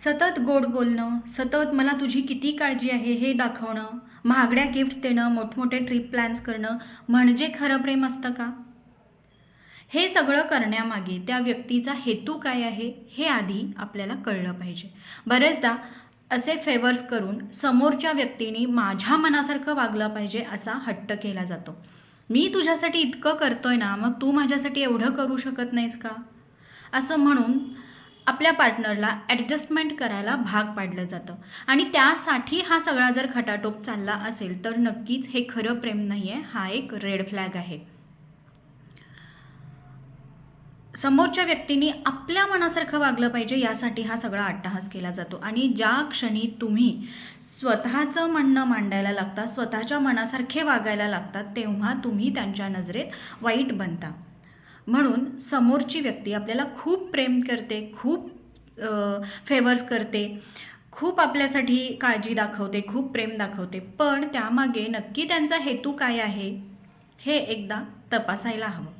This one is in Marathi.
सतत गोड बोलणं सतत मला तुझी किती काळजी आहे हे दाखवणं महागड्या गिफ्ट्स देणं मोठमोठे ट्रिप प्लॅन्स करणं म्हणजे खरं प्रेम असतं का? हे सगळं करण्यामागे त्या व्यक्तीचा हेतू काय आहे हे आधी आपल्याला कळलं पाहिजे. बरेचदा असे फेवर्स करून समोरच्या व्यक्तीने माझ्या मनासारखं वागलं पाहिजे असा हट्ट केला जातो. मी तुझ्यासाठी इतकं करतोय ना मग तू माझ्यासाठी एवढं करू शकत नाहीस का? असं म्हणून आपल्या पार्टनरला ॲडजस्टमेंट करायला भाग पाडलं जातं. आणि त्यासाठी हा सगळा जर खटाटोप चालला असेल तर नक्कीच हे खरं प्रेम नाही आहे हा एक रेड फ्लॅग आहे. समोरच्या व्यक्तीने आपल्या मनासारखं वागलं पाहिजे यासाठी हा सगळा अट्टहास केला जातो. आणि ज्या क्षणी तुम्ही स्वतःचं म्हणणं मांडायला लागता स्वतःच्या मनासारखे वागायला लागतात तेव्हा तुम्ही त्यांच्या नजरेत वाईट बनता. म्हणून समोरची व्यक्ती आपल्याला खूप प्रेम करते खूप फेवर्स करते खूप आपल्यासाठी काळजी दाखवते खूप प्रेम दाखवते. पण त्यामागे नक्की त्यांचा हेतू काय आहे हे एकदा तपासायला हवं.